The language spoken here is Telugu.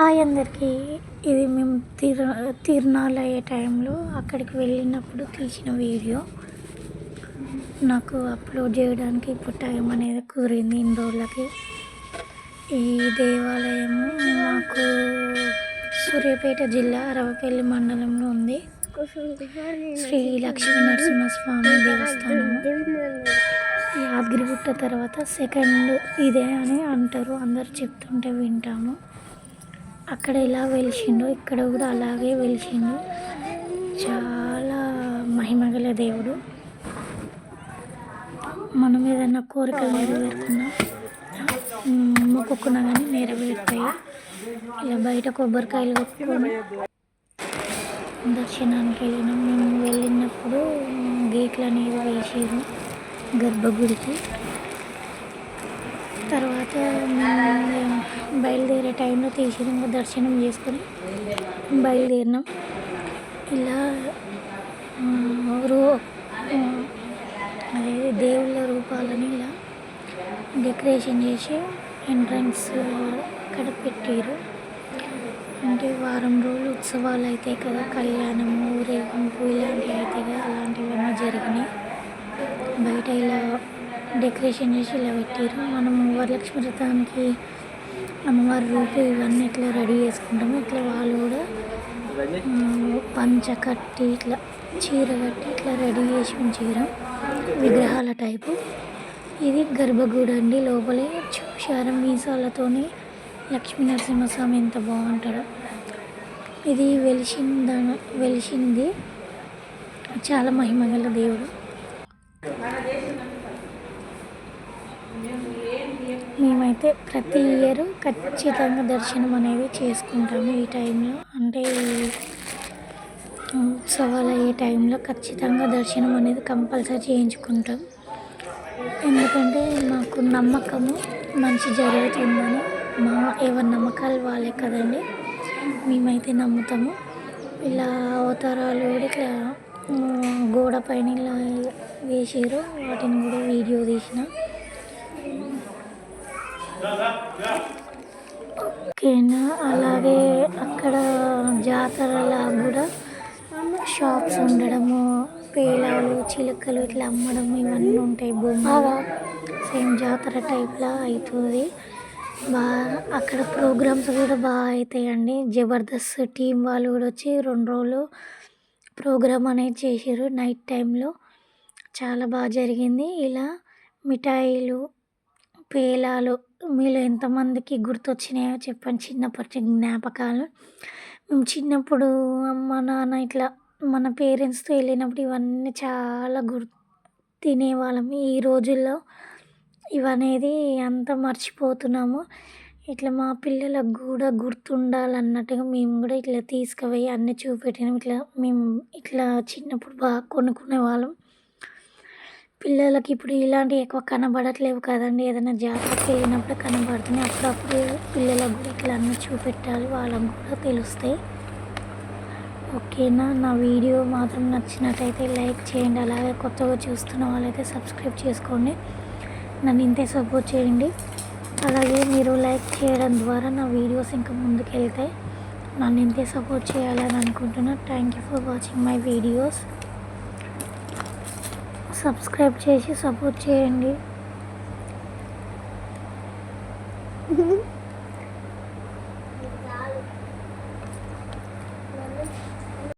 హాయ్ అందరికీ. ఇది మేము తిరు తిరునాళ్ళు అయ్యే టైంలో అక్కడికి వెళ్ళినప్పుడు తీసిన వీడియో. నాకు అప్లోడ్ చేయడానికి ఇప్పుడు టైం అనేది కుదిరింది ఇన్ని రోజులకి. ఈ దేవాలయము మాకు సూర్యాపేట జిల్లా అరవపల్లి మండలంలో ఉంది. శ్రీ లక్ష్మీ నరసింహస్వామి దేవస్థానము. యాదగిరిగుట్ట తర్వాత సెకండ్ ఇదే అని అంటారు. అందరు చెప్తుంటే వింటాము. అక్కడ ఎలా వెలిసిండో ఇక్కడ కూడా అలాగే వెలిసిండు. చాలా మహిమగల దేవుడు. మనం ఏదైనా కోరికలు నెరవేరుకున్నా మొక్కుకున్నా కానీ నెరవేరుతాయి. ఇలా బయట కొబ్బరికాయలు కొట్టుకొని దర్శనానికి వెళ్ళినాం. మేము వెళ్ళినప్పుడు గేట్లు అనేది వేసారు గర్భగుడికి. తర్వాత మేము బయలుదేరే టైంలో తీసినాము దర్శనం చేసుకొని బయలుదేరినాం. ఇలా రూ అదే దేవుళ్ళ రూపాలని ఇలా డెకరేషన్ చేసి ఎంట్రన్స్ అక్కడ పెట్టారు అంటే వారం రోజులు ఉత్సవాలు అవుతాయి కదా కళ్యాణము ఊరేగింపు ఇలాంటివి అవుతాయి కదా అలాంటివన్నీ జరిగినాయి. బయట ఇలా డెకరేషన్ చేసి ఇలా పెట్టారు మనం వరలక్ష్మి వ్రతానికి అమ్మవారి రూపు ఇవన్నీ ఇట్లా రెడీ చేసుకుంటాము. ఇట్లా వాళ్ళు కూడా పంచ కట్టి ఇట్లా చీర కట్టి ఇట్లా రెడీ చేసి ఉంచారు విగ్రహాల టైపు. ఇది గర్భగుడి అండి. లోపలే చూశారు మీసాలతోని లక్ష్మీ నరసింహస్వామి ఎంత బాగుంటాడో. ఇది వెలిసింద వెలిసింది. చాలా మహిమగల దేవుడు. మేమైతే ప్రతి ఇయర్ ఖచ్చితంగా దర్శనం అనేది చేసుకుంటాము ఈ టైంలో. అంటే ఉత్సవాలు అయ్యే టైంలో ఖచ్చితంగా దర్శనం అనేది కంపల్సరీ చేయించుకుంటాం. ఎందుకంటే మాకు నమ్మకము మంచి జరుగుతుందని మా ఎవరి నమ్మకాలు వాళ్ళే కదండి. మేమైతే నమ్ముతాము. ఇలా అవతారాలు కూడా ఇట్లా గోడ పైన ఇలా వేసారు వాటిని కూడా వీడియో తీసిన. ఓకేనా? అలాగే అక్కడ జాతరలా కూడా షాప్స్ ఉండడము పేలాలు చిలుకలు ఇట్లా అమ్మడం ఇవన్నీ ఉంటాయి బొమ్మ సేమ్ జాతర టైప్లా అవుతుంది బాగా అక్కడ ప్రోగ్రామ్స్ కూడా బాగా అవుతాయండి జబర్దస్త్ టీం వాళ్ళు కూడా వచ్చి రెండు రోజులు ప్రోగ్రామ్ అనేది చేసారు నైట్ టైంలో చాలా బాగా జరిగింది. ఇలా మిఠాయిలు పేలాలు మీలో ఎంతమందికి గుర్తొచ్చినాయో చెప్పండి. చిన్నప్పటి జ్ఞాపకాలు. మేము చిన్నప్పుడు అమ్మ నాన్న ఇట్లా మన పేరెంట్స్తో వెళ్ళినప్పుడు ఇవన్నీ చాలా గుర్ తినేవాళ్ళం. ఈ రోజుల్లో ఇవనేది అంత మర్చిపోతున్నాము. ఇట్లా మా పిల్లలకు కూడా గుర్తుండాలన్నట్టుగా మేము కూడా ఇట్లా తీసుకుపోయి అన్నీ చూపెట్టినాం. ఇట్లా మేము ఇట్లా చిన్నప్పుడు బాగా కొనుక్కునే వాళ్ళం పిల్లలకి ఇప్పుడు ఇలాంటివి ఎక్కువ కనబడట్లేవు కదండి. ఏదైనా జాతరకి వెళ్ళినప్పుడు కనబడుతున్నాయి. అప్పుడప్పుడు పిల్లలకు కూడా ఇట్లా అన్నీ చూపెట్టాలి వాళ్ళకు కూడా తెలుస్తాయి ఓకేనా? నా వీడియో మాత్రం నచ్చినట్టయితే లైక్ చేయండి. అలాగే కొత్తగా చూస్తున్న వాళ్ళైతే సబ్స్క్రైబ్ చేసుకోండి. నన్ను ఇంతే సపోర్ట్ చేయండి. అలాగే మీరు లైక్ చేయడం ద్వారా నా వీడియోస్ ఇంకా ముందుకు వెళ్తాయి నన్ను ఇంతే సపోర్ట్ చేయాలని అనుకుంటున్నా. Thank you for watching my videos subscribe చేసి సపోర్ట్ చేయండి.